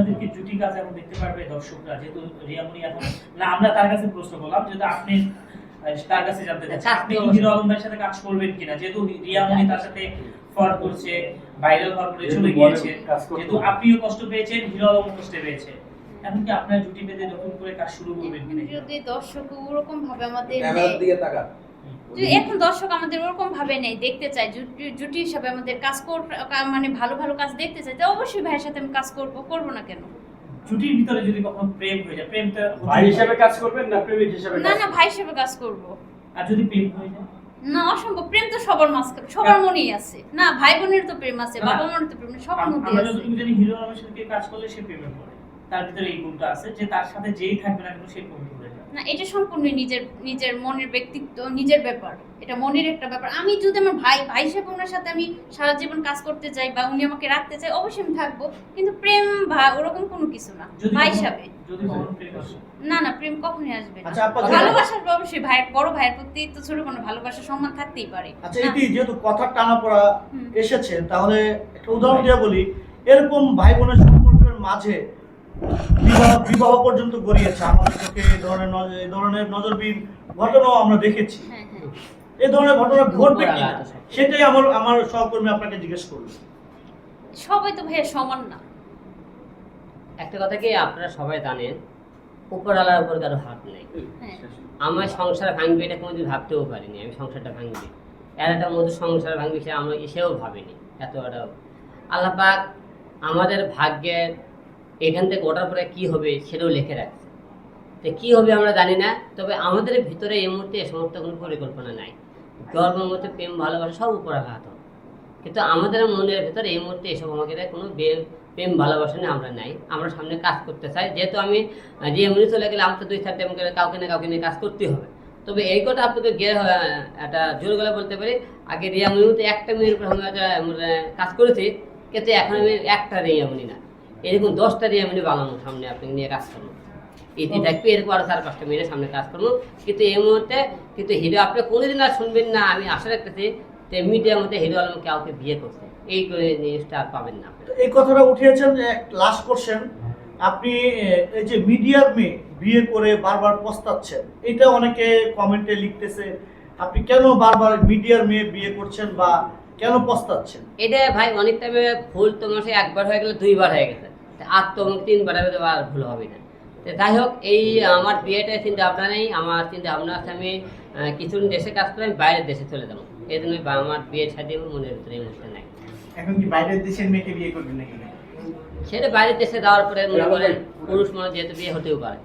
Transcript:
আপনাদেরকে জুটি কাজ এখন দেখতে পারবে দর্শকরা যেহেতু রিয়ামণি এখন না আমরা তার কাছে প্রশ্ন করলাম যেহেতু আপনি তার কাছে জানতে চাচ্ছি আপনি তো কি হিরো আলম ভাইয়ের সাথে কাজ করবেন কিনা? যেহেতু রিয়ামণি তার সাথে ফ্রড করছে ভাইরাল হওয়ার পরে চলে গিয়েছে যেহেতু আপনিও কষ্ট পেয়েছেন হিরো আলম কষ্ট পেয়েছে। এখন কি আপনার জুটি পেতে নতুন করে কাজ শুরু করবেন কিনা? যদি দর্শক ওরকম ভাবে আমাদের ক্যামেরার দিকে তাকা যে এখন দর্শক আমাদের ওরকম ভাবে নেই দেখতে চাই জুটি জুটি হিসাবে আমাদের কাজ কর মানে ভালো ভালো কাজ দেখতে চাই তো অবশ্যই ভাইয়ের সাথে আমি কাজ করব করব না কেন? জুটির ভিতরে যদি কখনো প্রেম হয়ে যায় প্রেম তো হতেই ভাই। হিসেবে কাজ করবেন না প্রেমিক হিসেবে না না ভাই হিসেবে কাজ করব। আর যদি প্রেম হয়ে যায়? না অসম্ভব। প্রেম তো সবার মাঝখানে সবার মনেই আছে। না ভাই বোনের তো প্রেম আছে বাবা মার তো প্রেম সবার মধ্যেই আছে। যতটুকু জানি হিরো সাথে কাজ করলে সে প্রেমে পড়ে। তার ভিতরে এই গুণটা আছে যে তার সাথে যেই থাকবে না কেন সে প্রেমে পড়ে না এটা সম্পূর্ণ নিজের নিজের মনের ব্যক্তিত্ব নিজের ব্যাপার। এটা মনের একটা ব্যাপার। আমি যদি আমার ভাই ভাই হিসেবে ওনার সাথে আমি সারা জীবন কাজ করতে চাই বা উনি আমাকে রাখতে চাই অবশ্যই আমি থাকব। কিন্তু প্রেম বা ওরকম কোনো কিছু না ভাই হিসাবে। না না প্রেম কখনোই আসবে না। আচ্ছা, ভালোবাসার অবশ্যই ভাইয়ের বড় ভাইয়ের প্রতি তো ছোট কোনো ভালোবাসা সম্মান থাকতেই পারে। আচ্ছা। এটি যেহেতু কথার টানা পড়া এসেছে তাহলে একটা উদাহরণ দিয়ে বলি। এরকম ভাই বোনের সম্পর্কের মাঝে বিবাহ বিবাহ পর্যন্ত গড়িয়েছে। আমাদের চোখে এই ধরনের ধরনের নজরবিহীন ঘটনাও আমরা দেখেছি। হ্যাঁ হ্যাঁ। এই ধরনের ঘটনা ঘটবে সব। সেটাই আমার আমার সহকর্মী আপনাকে জিজ্ঞেস করবে। সবাই তো ভাইয়া সমান না। একটা কথা কি আপনারা সবাই জানেন উপরওয়ালার উপর কারও হাত নেই। হ্যাঁ। আমার সংসার ভাঙবে এটা কোনোদিন ভাবতেও পারিনি আমি সংসারটা ভাঙবে এর একটা মধু সংসার ভাঙবে সে আমরা এসেও ভাবিনি এত আল্লাহ পাক আমাদের ভাগ্যের এখান থেকে ওঠার পরে কী হবে সেটাও লেখে রাখছে তো কী হবে আমরা জানি না তবে আমাদের ভিতরে এই মুহূর্তে এ সমস্ত কোনো পরিকল্পনা নাই। মধ্যে প্রেম ভালোবাসা সব উপর হাত হবে। কিন্তু আমাদের মনের ভিতরে এই মুহূর্তে এসব আমাদের কোনো প্রেম ভালোবাসা নিয়ে আমরা নাই। আমরা সামনে কাজ করতে চাই। যেহেতু আমি যে এমনি চলে গেলে আমাকে দুই চারটে এমন করে কাউকে না কাউকে নিয়ে কাজ করতে হবে। তবে এই কথা আপনাকে গিয়ে একটা জোর গলা বলতে পারি। আগে রিয়ামনিতে একটা মেয়ের উপর উম, কাজ করেছি কিন্তু এখন আমি একটা রিয়ামনি না। এরকম দশটা রিয়ামনি বানানো সামনে আপনি নিয়ে কাজ করব ইতি থাকবে এরকম আরও চার পাঁচটা মেয়ের সামনে কাজ করব কিন্তু এই মুহূর্তে কিন্তু হিরো আপনি কোনোদিন আর শুনবেন না আমি আশা রাখতেছি যে মিডিয়ার মধ্যে হিরো আলম কাউকে বিয়ে করছে। এই করে জিনিসটা আর পাবেন না তো এই কথাটা উঠিয়েছেন যে লাস্ট কোশ্চেন আপনি এই যে মিডিয়ার মেয়ে বিয়ে করে বারবার পস্তাচ্ছেন এটা অনেকে কমেন্টে লিখতেছে আপনি কেন বারবার মিডিয়ার মেয়ে বিয়ে করছেন বা কেন পস্তাচ্ছেন? এটা ভাই অনেক টাইমে ভুল তোমার একবার হয়ে গেলে দুইবার হয়ে গেছে। আর ভুল হবে না। তো যাই হোক এই আমার বিয়েটা চিন্তা ভাবনা নেই আমার চিন্তা ভাবনা আছে আমি কিছুদিন দেশে কাজ করে আমি বাইরের দেশে চলে যাব। এই জন্য আমার বিয়ে ছাড়িয়ে মনের ভিতরে এই মুহূর্তে নাই। এখন কি বাইরের দেশের মেয়েকে বিয়ে করবেন নাকি? সেটা বাইরের দেশে যাওয়ার পরে মনে করেন পুরুষ মানুষ যেহেতু বিয়ে হতেও পারে।